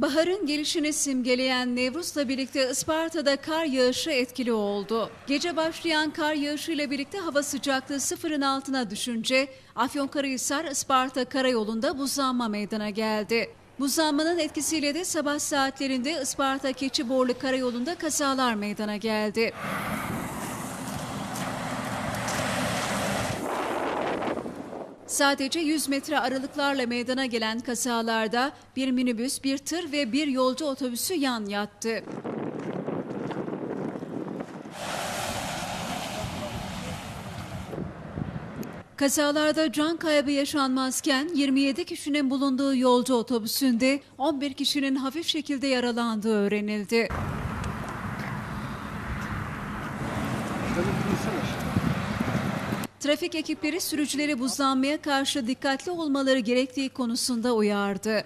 Baharın gelişini simgeleyen Nevruz'la birlikte Isparta'da kar yağışı etkili oldu. Gece başlayan kar yağışıyla birlikte hava sıcaklığı sıfırın altına düşünce Afyonkarahisar Isparta karayolunda buzlanma meydana geldi. Buzlanmanın etkisiyle de sabah saatlerinde Isparta Keçiborlu karayolunda kazalar meydana geldi. Sadece 100 metre aralıklarla meydana gelen kazalarda bir minibüs, bir tır ve bir yolcu otobüsü yan yattı. Kazalarda can kaybı yaşanmazken 27 kişinin bulunduğu yolcu otobüsünde 11 kişinin hafif şekilde yaralandığı öğrenildi. Trafik ekipleri sürücüleri buzlanmaya karşı dikkatli olmaları gerektiği konusunda uyardı.